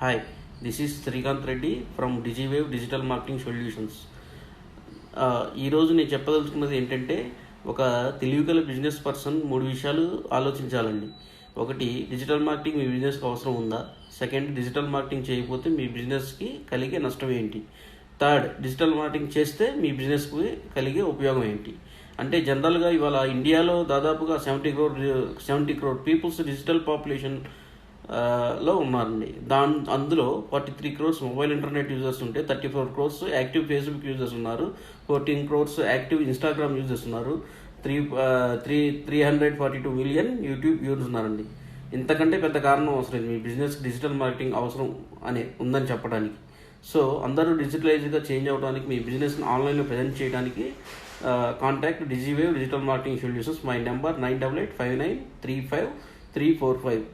Hi this is Srikanth Reddy from Digiwave digital marketing solutions ఈరోజు నేను చెప్పదలుచుకున్నది ఏంటంటే ఒక తెలివిగల బిజినెస్ పర్సన్ మూడు విషయాలు ఆలోచించాలండి. ఒకటి డిజిటల్ మార్కెటింగ్ మీ బిజినెస్కి అవసరం ఉందా? సెకండ్ డిజిటల్ మార్కెటింగ్ చేయకపోతే మీ బిజినెస్కి కలిగే నష్టం ఏంటి? థర్డ్ డిజిటల్ మార్కెటింగ్ చేస్తే మీ బిజినెస్కి కలిగే ఉపయోగం ఏంటి? అంటే జనరల్గా ఇవాళ ఇండియాలో దాదాపుగా seventy crore seventy crore peoples digital population లో ఉన్నారండి. దాని అందులో forty three crores mobile internet users ఉంటే thirty four crores active Facebook users ఉన్నారు. Fourteen crores active Instagram users ఉన్నారు. Three three three hundred forty two million YouTube users ఉన్నారండి. ఇంతకంటే పెద్ద కారణం అవసరం లేదు. మీ బిజినెస్ డిజిటల్ మార్కెటింగ్ అవసరం అనే ఉందని చెప్పడానికి. సో అందరూ డిజిటలైజ్గా చేంజ్ అవడానికి మీ బిజినెస్ని ఆన్లైన్లో ప్రజెంట్ చేయడానికి contact Digiwave digital marketing solutions. My number nine double eight five nine three five three four five.